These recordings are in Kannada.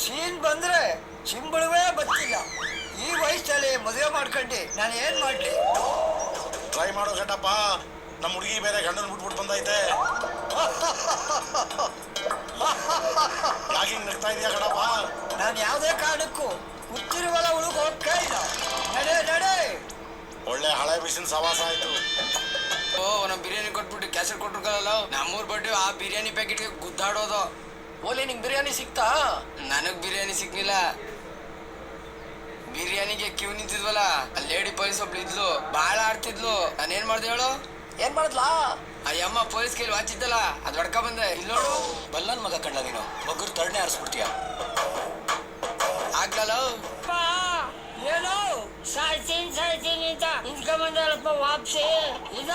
ಸೀನ್ ಬಂದ್ರೆ ಸಿಂಬಳವೇ ಬತ್ತಿಲ್ಲ ಈ ವಯಸ್ಸಲ್ಲಿ ಮದುವೆ ಮಾಡ್ಕೊಂಡು ನಾನು ಏನ್ ಮಾಡ್ಲಿ? ಟ್ರೈ ಮಾಡೋ ಘಟಪ್ಪ ನಮ್ಮ ಹುಡುಗಿ ಬೇರೆ ಗಂಡನ ಬಿಟ್ಬಿಟ್ಟು ಬಂದೈತೆ. ಯಾಕೆ ಹಿಂಗ್ ನಗ್ತಾ ಇದೀಯ ನಾನು ಯಾವುದೇ ಕಾರಣಕ್ಕೂ ಹುಟ್ಟಿರುವಲ್ಲ ಹುಡುಗ ಹೋಗ್ತಾ ಇಲ್ಲ. ನಡೆ ನಡೆ. ಒಳ್ಳೆ ಹಳೆ ಬಿಸಿನ ಸವಾಸ ಆಯ್ತು. ಓ ನಮ್ ಬಿರಿಯಾನಿ ಕೊಟ್ಬಿಟ್ಟು ಕ್ಯಾಸೆಟ್ ಕೊಟ್ಟಿರ್ಕಲ್ಲ ನಮ್ಮೂರ್ ಬಡ್ಡಿ ಆ ಬಿರಿಯಾನಿ ಪ್ಯಾಕೆಟ್ಗೆ ಗುದ್ದಾಡೋದು. ಓಲಿ ನಿಂಗೆ ಬಿರಿಯಾನಿ ಸಿಕ್ತಾ ನನಗ್ ಬಿರಿಯಾನಿ ಸಿಕ್ಲಿಲ್ಲ ಬಿರಿಯಾನಿಗೆ ಕ್ಯೂ ನಿಂತಿದ್ವಲ್ಲ ಅಲ್ಲಿ ಲೇಡಿ ಪೊಲೀಸ್ ಒಬ್ಳು ಇದ್ಲು ಬಾಳ ಆಡ್ತಿದ್ಲು. ನಾನೇನ್ ಮಾಡ್ದೆ ಹೇಳು? ಏನ್ ಮಾಡಿದ್ಲಾ? ಆ ಯಮ್ಮ ಪೊಲೀಸ್ ಕೈಲಿ ವಾಚಿದ್ದಲ್ಲ ಅದ್ ಹೊಡ್ಕ ಬಂದೆ. ಇಲ್ಲಿ ನೋಡು. ಬಲ್ಲನ್ ಮಗ ಕಂಡ ನೀನು. ಮಗುರ್ ತರ್ಣೆ ಆರಿಸ್ಬಿಡ್ತೀಯ? ಆಗ್ಲಲ್ಲ ಅಪ್ಪ ಏನು? ಸಾಯ್ತೀನಿ ಸಾಯ್ತೀನಿ ಅಂತ ನಿಂತ್ಕೊಂಬಂದಲ್ಲಪ್ಪ ವಾಪಸಿ. ಇದ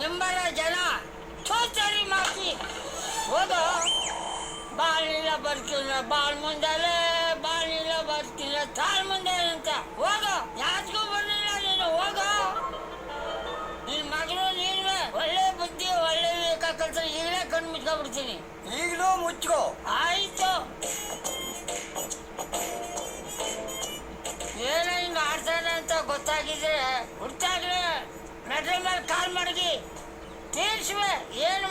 ನಿಂಬರ ಜನ. ಬರ್ತಿಲ್ಲ ಬಾಳ್ ಮುಂದಲೇ ಬಾಳಿಲ್ಲ ಬರ್ತಿಲ್ಲ ತಾಳ್ ಮುಂದೆ ಅಂತ. ಹೋಗ ಯಾತ್ಗೂ ಬರಲಿಲ್ಲ ನೀನು ಹೋಗ. ನಿನ್ ಮಗಳು ನೀನ್ವೆ ಒಳ್ಳೆ ಬುದ್ಧಿ ಒಳ್ಳೆ ವಿವೇಕ ಕಲ್ತ ಈಗಲೇ ಕಣ್ಣು ಮುಚ್ಕೊಂಡ್ಬಿಡ್ತೀನಿ. ಈಗಲೂ ಮುಚ್ಕೋ. ಆಯ್ತು. ಏನೋ ಹಿಂಗ ಆಡ್ತಾನೆ ಅಂತ ಗೊತ್ತಾಗಿದ್ರೆ ಹುಡ್ತಾಗ್ಲೇ ಮೆಟ್ರ ಮೇಲೆ ಕಾಲ್ ಮಡಗಿ. ತೀರ್ಸುವೆ ಏನ್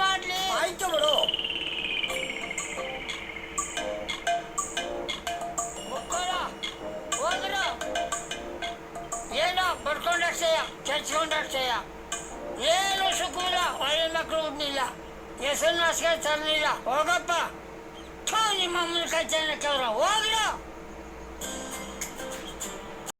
kaçıyorlar şeye. Yeğen o sukuyla ayrılmak ruhunuyla. Yesin asker tanrıyla. O kapa. Çoğun imamını kaçanlık yavrum.